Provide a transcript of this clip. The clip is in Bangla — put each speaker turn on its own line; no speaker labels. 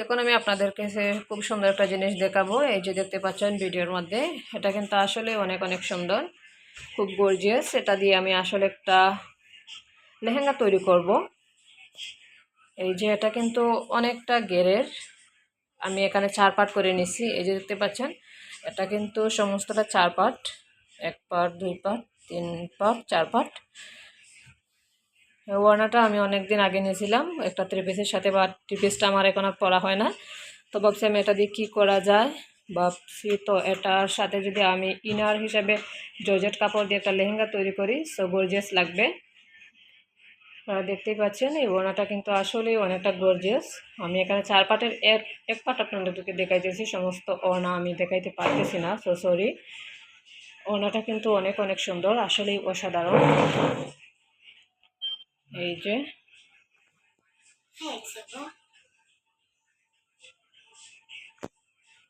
এখন আমি আপনাদেরকে খুব সুন্দর একটা জিনিস দেখাবো। এই যে দেখতে পাচ্ছেন ভিডিওর মধ্যে, এটা কিন্তু আসলে অনেক অনেক সুন্দর, খুব গর্জিয়াস এটা দিয়ে আমি আসলে একটা লেহেঙ্গা তৈরি করব। এই যে এটা কিন্তু অনেকটা গেরের, আমি এখানে চার পাট করে নিছি। এই যে দেখতে পাচ্ছেন, এটা কিন্তু সমস্তটা চার পাট, এক পাট, দুই পাট, তিন পাট, চার পাট। ওড়নাটা আমি অনেক দিন আগে নিয়েছিলাম। একটা থ্রি পিসের সাথে বা থ্রি পিসটা আমার এখন আর পরা হয় না। তো ভাবছি আমি এটা দিয়ে কী করা যায়? ভাবছি তো এটার সাথে যদি আমি ইনার হিসাবে জর্জেট কাপড় দিয়ে একটা লেহেঙ্গা তৈরি করি সো গর্জিয়াস লাগবে। আপনারা দেখতেই পাচ্ছেন, এই ওড়নাটা কিন্তু আসলেই অনেকটা গর্জিয়াস আমি এখানে চার পাটের এক এক পাট আপনাদেরকে দেখাইতেছি, সমস্ত ওড়না আমি দেখাইতে পারতেছি না সো সরি ওড়নাটা কিন্তু অনেক অনেক সুন্দর, আসলেই অসাধারণ। এই যে
হ্যাঁ।